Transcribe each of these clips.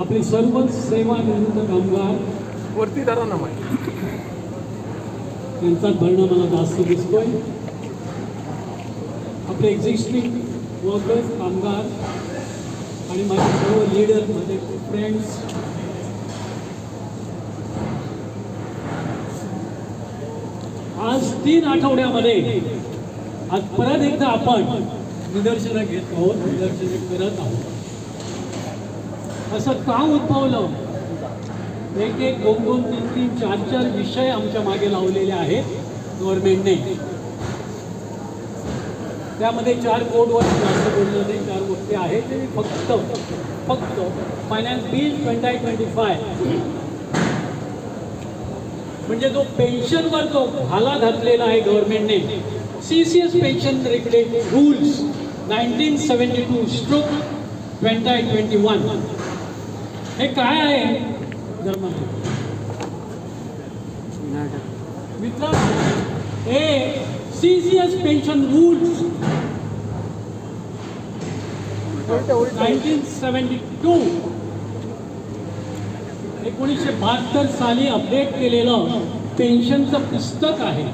आपले सर्व सेवा निवृत्त कामगार. वरती धरा ना माहिती. यांचाच भरणं मला जास्त दिसतोय. आपले एक्झिस्टिंग वर्कर्स कामगार आणि माझे सर्व लीडर माझे फ्रेंड्स आज तीन आठवड्यामध्ये आज परत एकदा आपण निदर्शनं घेत आहोत निदर्शने करत आहोत. असं का उद्भवलं? एक एक दोन दोन तीन तीन चार चार विषय आमच्या मागे लावलेले आहेत गव्हर्नमेंटने त्यामध्ये चार कोडवर जास्त बोललं नाही चार गोष्टी आहेत ते फक्त फक्त finance bill twenty twenty five म्हणजे जो पेन्शनवर जो भाला घातलेला आहे गव्हर्नमेंटने C C S pension regulate rules nineteen seventy two stroke twenty twenty one हे काय आहे? धर्म मला मित्रांनो हे C C S pension rules nineteen seventy two. एकोणीसशे बहात्तर साली अपडेट केलेलं पेन्शनचं पुस्तक आहे.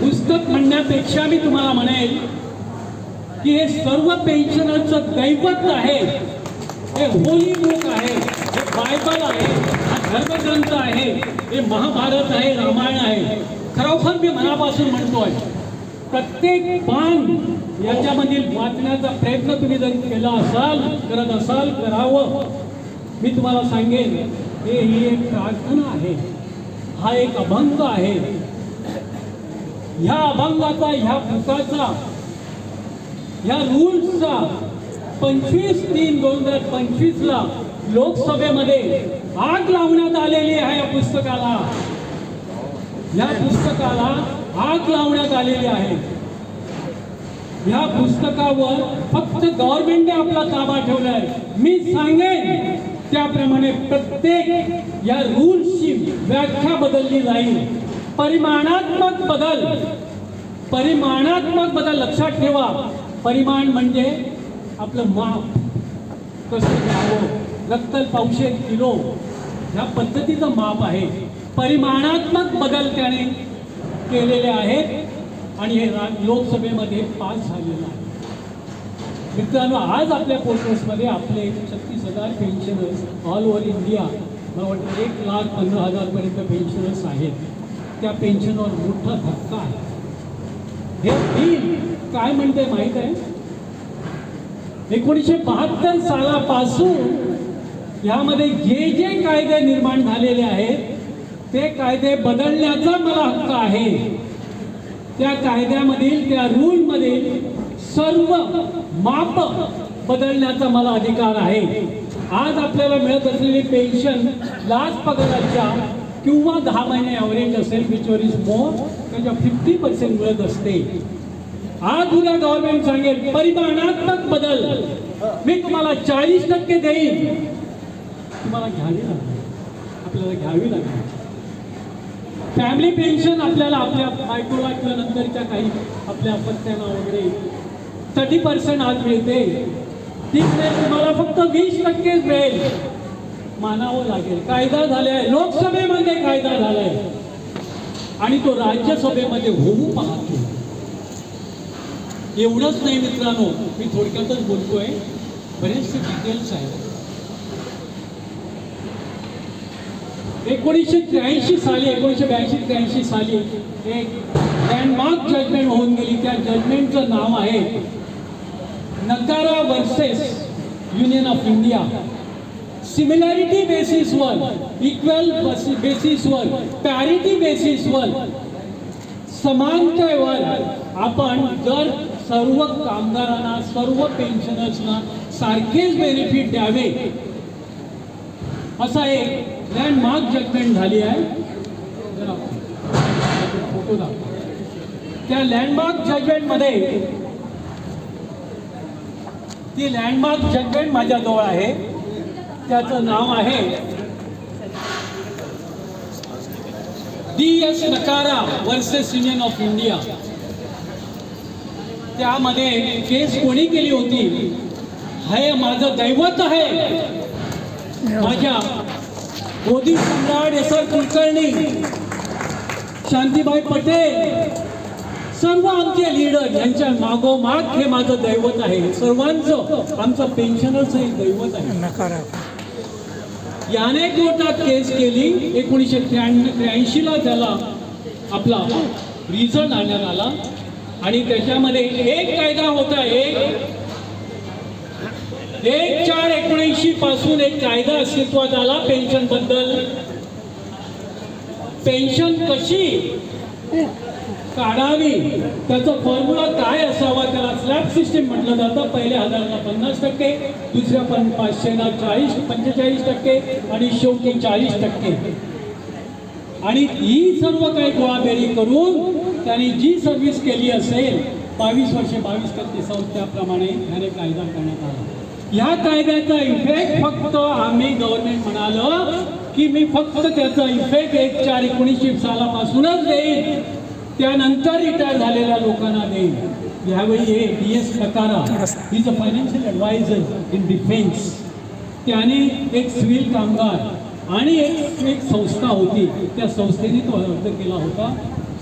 पुस्तक म्हणण्यापेक्षा मी तुम्हाला म्हणेल की हे सर्व पेन्शनरचं दैवत आहे. हे होली बुक आहे हे बायबल आहे हा धर्मग्रंथ आहे हे महाभारत आहे रामायण आहे. खरोखर मी मनापासून म्हणतोय प्रत्येक पान याच्यामधील वाचण्याचा प्रयत्न तुम्ही जर केला असाल करत असाल करावं मी तुम्हाला सांगेन हे ही एक प्रार्थना आहे. हा एक अभंग आहे. ह्या अभंगाचा ह्या पुस्तकाचा ह्या रूल्सचा पंचवीस तीन दोन हजार पंचवीसला लोकसभेमध्ये आग लावण्यात आलेली आहे या पुस्तकाला. या पुस्तकाला आग लावण्यात आलेली आहे. या पुस्तकावर फक्त गव्हर्नमेंटने आपला ताबा ठेवलाय. मी सांगेन त्याप्रमाणे प्रत्येक या रूल्सची व्याख्या बदलली जाईल. परिमाणात्मक बदल परिमाणात्मक बदल लक्षात ठेवा. परिमाण म्हणजे आपलं माप कसं घ्यावं रक्त पावशे किलो ह्या पद्धतीचं माप आहे. परिमाणात्मक बदल त्याने केलेले आहेत आणि हे लोकसभेमध्ये पास झालेलं आहे. मित्रांनो आज आपल्या पोर्टर्समध्ये आपले छत्तीस हजार पेन्शनर्स ऑल ओव्हर इंडिया मला वाटतं एक लाख पंधरा हजारपर्यंत पेन्शनर्स आहेत. त्या पेन्शनवर मोठा धक्का आहे. हे बिल काय म्हणते माहीत आहे? एकोणीसशे बहात्तर सालापासून यामध्ये जे जे कायदे निर्माण झालेले आहेत ते कायदे बदलण्याचा मला हक्क आहे. त्या कायद्यामधील त्या रूलमधील सर्व माप बदलण्याचा मला अधिकार आहे. आज आपल्याला मिळत असलेली पेन्शन लास्ट पगाराच्या किंवा दहा महिने ॲव्हरेज असेल विचवर इज मोर त्याच्या फिफ्टी पर्सेंट मिळत असते. आज उद्या गव्हर्नमेंट सांगेल परिमाणात्मक बदल. मी तुम्हाला चाळीस टक्के देईन. तुम्हाला घ्यावी लागेल. आपल्याला घ्यावी लागेल. फॅमिली पेन्शन आपल्याला आपल्या बायकोला किंवा नंतरच्या काही आपल्या अपत्यांना वगैरे थर्टी पर्सेंट आज मिळते. तिकडे तुम्हाला फक्त वीस टक्केच मिळेल. मानावं लागेल. कायदा झालाय. लोकसभेमध्ये कायदा झालाय. आणि तो राज्यसभेमध्ये होऊ पाहतो. एवढंच नाही मित्रांनो मी थोडक्यातच बोलतोय. बरेचसे डिटेल्स आहेत. एकोणीसशे त्र्याऐंशी साली एकोणीसशे ब्याऐंशी त्र्याऐंशी साली एक लँडमार्क जजमेंट होऊन गेली. त्या जजमेंटचं नाव आहे Nakara versus union of India similarity बेसिसवर इक्वल बेसिसवर पॅरिटी बेसिसवर समानतेवर आपण जर सर्व कामगारांना सर्व पेन्शनर्सना सारखेच बेनिफिट द्यावे. असा एक लँडमार्क जजमेंट झाली आहे. फोटो त्या लँडमार्क जजमेंटमध्ये ती लँडमार्क जजमेंट माझ्याजवळ आहे. त्याचं नाव आहे D S Nakara versus union of India त्यामध्ये केस कोणी केली होती? हे माझं दैवत आहे. माझ्या मोदी सम्राट एस आर कुलकर्णी शांतीबाई पटेल सर्व आमचे लीडर यांच्या मागोमाग हे माझं दैवत आहे. सर्वांचं आमचं पेन्शनरचं हे दैवत आहे. याने कोर्टात केस केली. एकोणीसशे त्र्याऐंशीला त्याला आपला रिझल्ट आणण्यात आला. आणि त्याच्यामध्ये एक कायदा होता एक एक चार एकोणऐंशी पासून एक कायदा अस्तित्वात आला पेन्शनबद्दल पेन्शन कशी काढावी? त्याचा फॉर्म्युला काय असावा? त्याला स्लॅब सिस्टीम म्हटलं जातं. पहिल्या हजारला पन्नास टक्के दुसऱ्या पण पाचशेला चाळीस पंचेचाळीस टक्के आणि शेवटी चाळीस टक्के. आणि ही सर्व काही गोळाबेरी करून त्यांनी जी सर्व्हिस केली असेल बावीस वर्षे बावीस टक्के सौ त्याप्रमाणे ह्याने कायदा करण्यात आला. ह्या कायद्याचा इफेक्ट फक्त आम्ही गव्हर्नमेंट म्हणालं की मी फक्त त्याचा इफेक्ट एक चार एकोणीसशे सालापासूनच देईन. त्यानंतर रिटायर झालेल्या लोकांना देईन. ह्यावेळी हे D S Nakara is a financial advisor in defence त्याने एक सिव्हिल कामगार आणि एक एक संस्था होती. त्या संस्थेने तो अर्ज केला होता.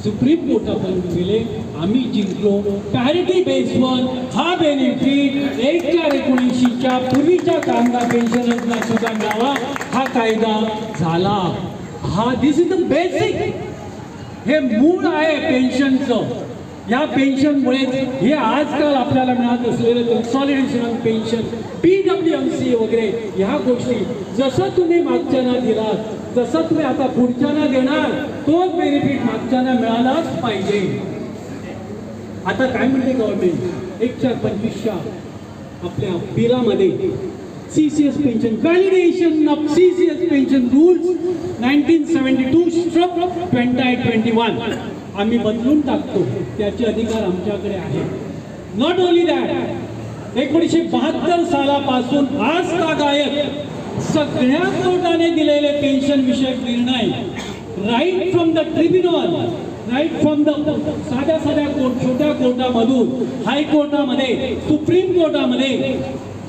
सुप्रीम कोर्टापर्यंत गेले. आम्ही जिंकलो. पॅरिटी बेसवर हा बेनिफिट एक चार एकोणऐंशीच्या पूर्वीच्या कामगार पेन्शनर्सना सुद्धा मिळावा हा कायदा झाला. हा दिस इज द बेसिक हे मूळ आहे पेन्शनचं या पेन्शनमुळे हे आजकाल आपल्याला मिळत असलेलं consolidation pension P W M C वगैरे ह्या गोष्टी जसं तुम्ही मागच्यांना दिलात जसं तुम्ही आता पुढच्यांना देणार तोच बेनिफिट मागच्यांना मिळालाच पाहिजे. आता काय म्हणते गव्हर्नमेंट एक चार पंचवीसच्या आपल्या बिलामध्ये C C S pension validation of C C S pension rules nineteen seventy two stroke twenty twenty one आम्ही बदलून टाकतो. त्याचे अधिकार आमच्याकडे आहेत. नॉट ओनली दॅट एकोणीसशे बहात्तर सालापासून आज तागायत सगळ्या कोर्टाने दिलेले पेन्शन विषयक निर्णय right from the tribunal right from the साध्या साध्या कोर्ट छोट्या कोर्टामधून हायकोर्टामध्ये सुप्रीम कोर्टामध्ये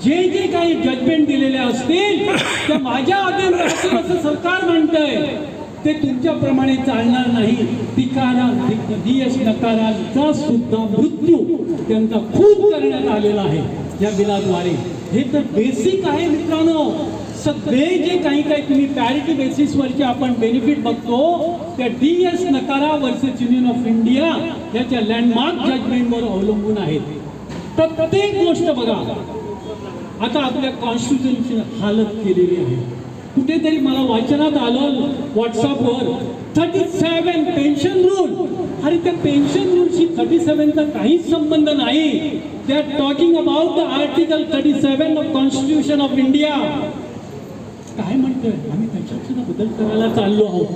जे जे काही जजमेंट दिलेले असतील त्या माझ्या अधीन राहतील असं सरकार म्हणतंय ते तुमच्याप्रमाणे चालणार नाही. तिकारा डी एस नकारांचा सुद्धा मृत्यू त्यांचा खूप करण्यात आलेला आहे या बिलाद्वारे. हे तर बेसिक आहे मित्रांनो. सगळे जे काही काही तुम्ही पॅरिटी बेसिसवरचे आपण बेनिफिट बघतो त्या D S Nakara versus union of India याच्या लँडमार्क जजमेंटवर अवलंबून आहेत. प्रत्येक गोष्ट बघा. आता आपल्या कॉन्स्टिट्युशनची हालत केलेली आहे. कुठेतरी मला वाचनात आलं व्हॉट्सअपवर थर्टी सेवन पेन्शन रूल अरे त्या पेन्शन रूलशी थर्टी सेवनचा काहीच संबंध नाही. They are talking about the article thirty seven of constitution of India काय म्हणतोय? आम्ही त्याच्यात सुद्धा बदल करायला चाललो आहोत.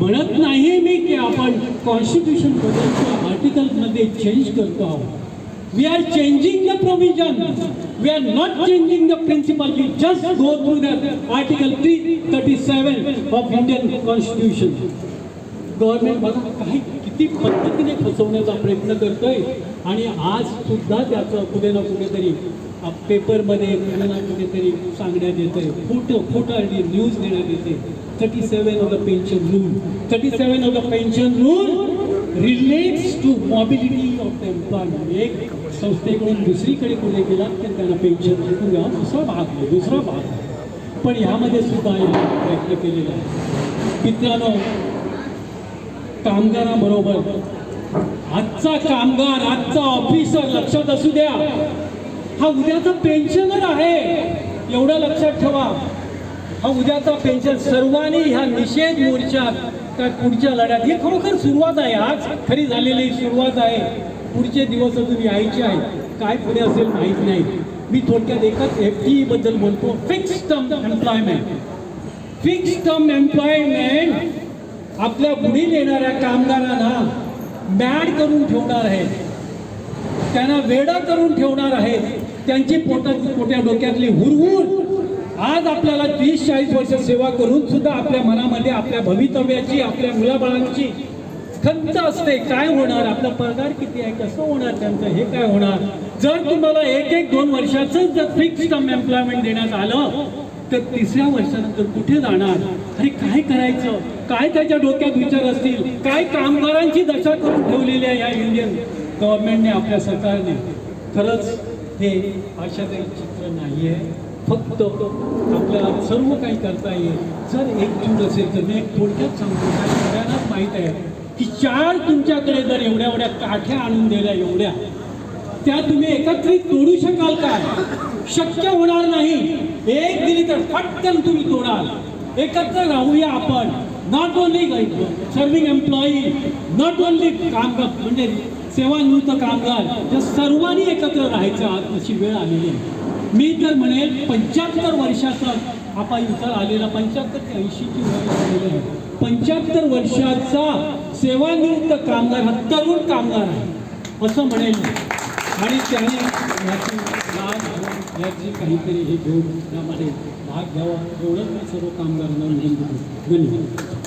म्हणत नाही मी की आपण कॉन्स्टिट्यूशन बदलतो आर्टिकलमध्ये चेंज करतो आहोत. We are changing the provision we are not changing the principle we just go through go through the Article 337 of Indian Constitution. Government बघा काही किती पद्धतीने फसवण्याचा प्रयत्न करतोय. आणि आज सुद्धा त्याचं कुठे ना कुठेतरी पेपरमध्ये कुठे ना कुठेतरी सांगण्यात येतंय. खोटं खोटं न्यूज देण्यात येते. Thirty seven of the pension rule thirty seven of the pension rule relates to mobility of the employment एक संस्थेकडून दुसरीकडे कुठे गेला तर त्यांना पेन्शन भेटून घ्या दुसरा भाग आहे दुसरा भाग पण ह्यामध्ये सुद्धा प्रयत्न केलेला आहे. मित्रांनो कामगाराबरोबर आजचा कामगार आजचा ऑफिसर लक्षात असू द्या. हा उद्याचा पेन्शनर आहे. एवढं लक्षात ठेवा. हा उद्याचा पेन्शन सर्वांनी ह्या निषेध मोर्चात काय पुढच्या लढ्यात. ही खरोखर सुरुवात आहे. आज खरी झालेली सुरुवात आहे. पुढचे दिवस अजून यायचे आहेत. काय पुढे असेल माहीत नाही. मी थोडक्यात एकच एफ टी बद्दल बोलतो. Fix term employment fix term employment आपल्या पुढील येणाऱ्या कामगारांना मॅड करून ठेवणार आहे त्यांना वेडा करून ठेवणार आहे त्यांची पोटाची पोट्या डोक्यातली हुरहुर. आज आपल्याला तीस चाळीस वर्ष सेवा करून सुद्धा आपल्या मनामध्ये आपल्या भवितव्याची आपल्या मुलाबाळांची खंत असते. काय होणार? आपला पगार किती आहे? कसं होणार त्यांचं? हे काय होणार? जर तुम्हाला एक एक दोन वर्षाचं जर फिक्स टर्म एम्प्लॉयमेंट देण्यात आलं तर तिसऱ्या वर्षानंतर कुठे जाणार? अरे काय करायचं? काय त्याच्या डोक्यात विचार असतील? काय कामगारांची दशा करून ठेवलेली आहे या इंडियन गव्हर्नमेंटने आपल्या सरकारने? खरंच हे काही चित्र नाही आहे फक्त आपल्याला सर्व काही करता येईल. जर एकजूट असेल तर मी एक थोडक्यात सांगतो. काय सगळ्यांनाच माहीत आहे की चार तुमच्याकडे जर एवढ्या एवढ्या काठ्या आणून दिल्या एवढ्या त्या तुम्ही एकत्रित तोडू शकाल काय शक्य होणार नाही. एक दिली तर पटकन तुम्ही तोडाल. एकत्र राहूया आपण. Not only serving employee not only कामगार म्हणजे सेवानिवृत्त कामगार या सर्वांनी एकत्र राहायचं आज अशी वेळ आलेली आहे. मी तर म्हणेल पंच्याहत्तर वर्षाचा हा इतर उतार आलेला पंच्याहत्तर ते ऐंशीची वय आलेली आहे. पंच्याहत्तर वर्षाचा सेवानिवृत्त कामगार हा तरुण कामगार आहे असं म्हणेल. आणि त्याने याची लाभ याची काहीतरी हे घेऊन त्यामध्ये भाग घ्यावा एवढंच मी सर्व कामगारांना विनंती करतो. धन्यवाद.